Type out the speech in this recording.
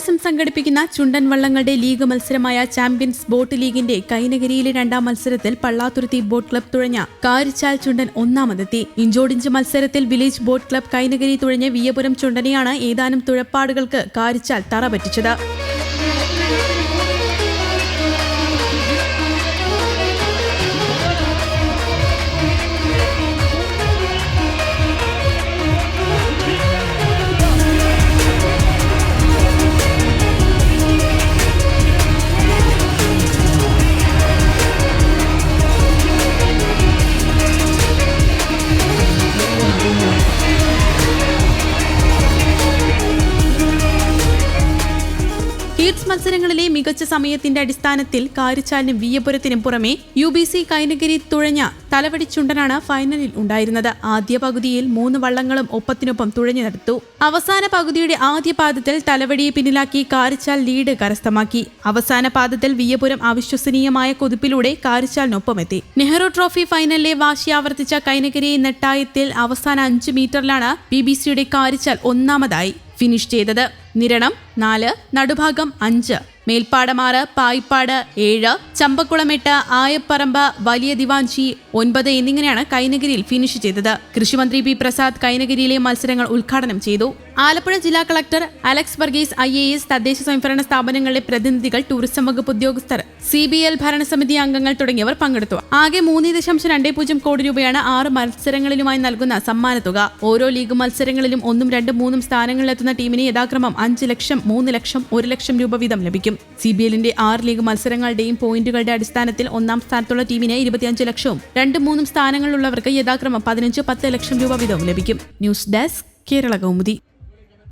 സംഘടിപ്പിക്കുന്ന ചുണ്ടൻ വള്ളങ്ങളുടെ ലീഗ് മത്സരമായ ചാമ്പ്യൻസ് ബോട്ട് ലീഗിന്റെ കൈനഗരിയിലെ രണ്ടാം മത്സരത്തിൽ പള്ളാതുരുത്തി ബോട്ട് ക്ലബ് തുഴഞ്ഞ കാരിച്ചാൽ ചുണ്ടൻ ഒന്നാമതെത്തി. ഇഞ്ചോടിഞ്ച് മത്സരത്തിൽ വില്ലേജ് ബോട്ട് ക്ലബ് കൈനഗരി തുഴഞ്ഞ വിയപുരം ചുണ്ടനെയാണ് ഏതാനും തുഴപ്പാടുകൾക്ക് കാരിച്ചാൽ തറ പറ്റിച്ചത് ഹീറ്റ്സ് മത്സരങ്ങളിലെ മികച്ച സമയത്തിന്റെ അടിസ്ഥാനത്തിൽ കാരിച്ചാലിനും വിയപുരത്തിനും പുറമെ യു ബി സി കൈനഗിരി തുഴഞ്ഞ തലവടി ചുണ്ടനാണ് ഫൈനലിൽ ഉണ്ടായിരുന്നത്. ആദ്യ പകുതിയിൽ മൂന്ന് വള്ളങ്ങളും ഒപ്പത്തിനൊപ്പം തുഴഞ്ഞു നടത്തു. അവസാന പകുതിയുടെ ആദ്യ പാദത്തിൽ തലവടിയെ പിന്നിലാക്കി കാരിച്ചാൽ ലീഡ് കരസ്ഥമാക്കി. അവസാന പാദത്തിൽ വിയപുരം അവിശ്വസനീയമായ കുതിപ്പിലൂടെ കാരിച്ചാലിനൊപ്പമെത്തി നെഹ്റു ട്രോഫി ഫൈനലിലെ വാശി ആവർത്തിച്ച കൈനഗിരി നെട്ടായത്തിൽ അവസാന അഞ്ച് മീറ്ററിലാണ് ബി ബി സിയുടെ കാരിച്ചാൽ ഒന്നാമതായി. ഫിനിഷ് ചെയ്തത്. നിരണം നാല് നടുഭാഗം അഞ്ച് മേൽപ്പാടമാറ് പായിപ്പാട് ഏഴ് ചമ്പക്കുളമെട്ട് ആയപ്പറമ്പ് വലിയ ദിവാഞ്ചി ഒൻപത് എന്നിങ്ങനെയാണ് കൈനഗിരിയിൽ ഫിനിഷ് ചെയ്തത്. കൃഷിമന്ത്രി പി പ്രസാദ് കൈനഗിരിയിലെ മത്സരങ്ങൾ ഉദ്ഘാടനം ചെയ്തു. ആലപ്പുഴ ജില്ലാ collector Alex Varghese I A S തദ്ദേശ സ്വയംഭരണ സ്ഥാപനങ്ങളിലെ പ്രതിനിധികൾ ടൂറിസം വകുപ്പ് ഉദ്യോഗസ്ഥർ സി ബി എൽ ഭരണസമിതി അംഗങ്ങൾ തുടങ്ങിയവർ പങ്കെടുത്തു. ആകെ മൂന്ന് ദശാംശം രണ്ടേ പൂജ്യം കോടി രൂപയാണ് ആറ് മത്സരങ്ങളിലുമായി നൽകുന്ന സമ്മാനത്തുക ഓരോ ലീഗ് മത്സരങ്ങളിലും ഒന്നും രണ്ടും മൂന്നും സ്ഥാനങ്ങളിലെത്തുന്ന ടീമിന് യഥാക്രമം അഞ്ച് ലക്ഷം മൂന്ന് ലക്ഷം ഒരു ലക്ഷം രൂപ വീതം ലഭിക്കും. സി ബി എല്ലിന്റെ ആറ് ലീഗ് മത്സരങ്ങളുടെയും പോയിന്റുകളുടെ അടിസ്ഥാനത്തിൽ ഒന്നാം സ്ഥാനത്തുള്ള ടീമിന് ഇരുപത്തിയഞ്ച് ലക്ഷവും രണ്ടും മൂന്നും സ്ഥാനങ്ങളിലുള്ളവർക്ക് യഥാക്രമം പതിനഞ്ച് പത്ത് ലക്ഷം രൂപ വീതവും ലഭിക്കും. News desk Kerala Kaumudi.